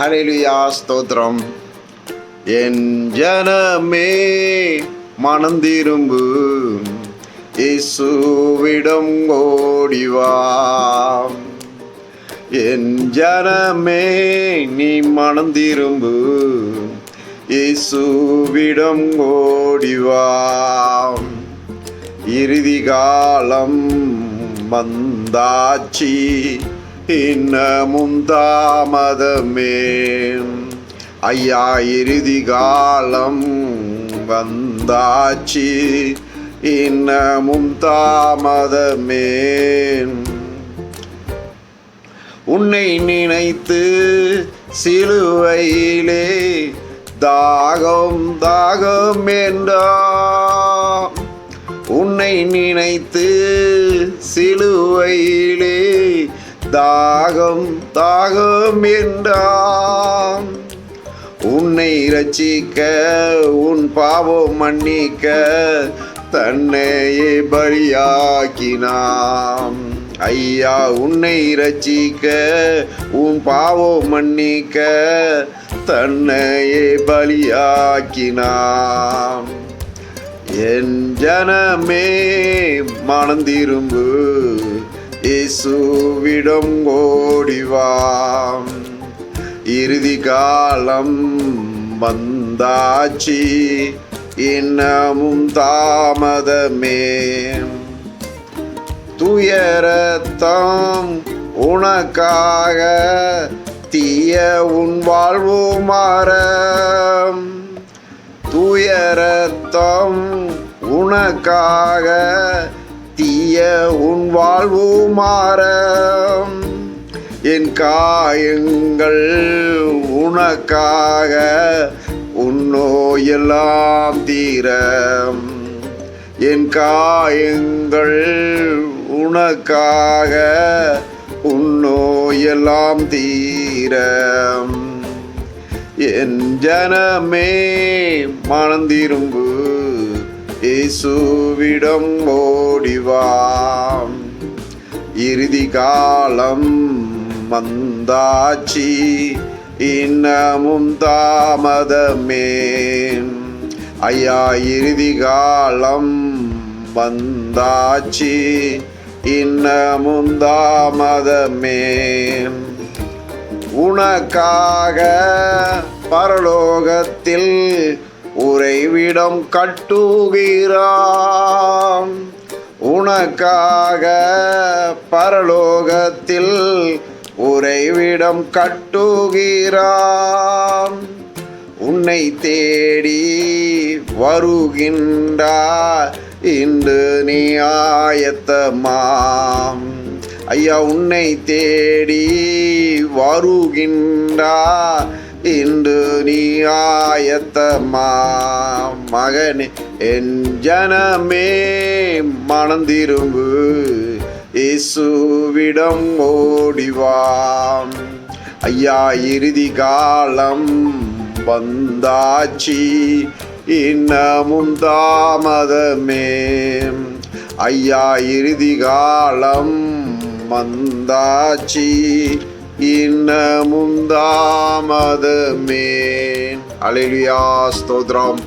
ஹalleluya ஸ்தோத்திரம். என் ஜனமே மனம் திரும்பு இசுவிடம் ஓடிவா என் ஜனமே நீ மனம் திரும்பு இசுவிடம் ஓடிவா இறுதி காலம் வந்தாச்சி. இன்னமும் தாமதமே ஐயா இறுதி காலம் வந்தாச்சு. இன்னமும் தாமதமே உன்னை நினைத்து சிலுவையிலே தாகம் தாகம் என்றா உன்னை நினைத்து சிலுவையிலே தாகம் தாகம் என்றாம். உன்னை ரச்சிக்க உன் பாவம் மன்னிக்க தன்னையே பலியாக்கினாம். ஐயா உன்னை ரச்சிக்க உன் பாவம் மன்னிக்க தன்னையே பலியாக்கினாம். என் ஜனமே மணந்திரும்பு இயேசுவிடம் ஓடிவாம் இறுதி காலம் வந்தாச்சி. இன்னமும் தாமதமே. துயரத்தம் உனக்காக தீய உன் வாழ்வு மாற. துயரத்தம் உனக்காக தீய உன் வாழ்வு மாற என் காயங்கள் உனக்காக உன்னோயெல்லாம் தீரம் என் காயங்கள் உனக்காக உன்னோயெல்லாம் தீரம் என் ஜனமே மணந்திரும்பு இயேசுவிடம் ஓடிவாம். இறுதி காலம் வந்தாச்சி இன்னமும் தாமதமே. ஐயா இறுதி காலம் வந்தாச்சி இன்னமும் தாமதமே. உனக்காக பரலோகத்தில் உறைவிடம் கட்டுகிறான் உனக்காக பரலோகத்தில் உறைவிடம் கட்டுகிறான் உன்னை தேடி வருகின்றார். இன்று நீ ஆயத்தமாம். ஐயா உன்னை தேடி வருகின்றார். ஆயத்தமா மகனே என் ஜனமே மணந்திரும்பு இசுவிடம் ஓடிவாம். ஐயா இறுதி காலம் வந்தாச்சி இன்னமும் தாமதமே. ஐயா இறுதி காலம் வந்தாச்சி இன்னமும் தாமதமே. அலையா ஸ்தோத்ரம்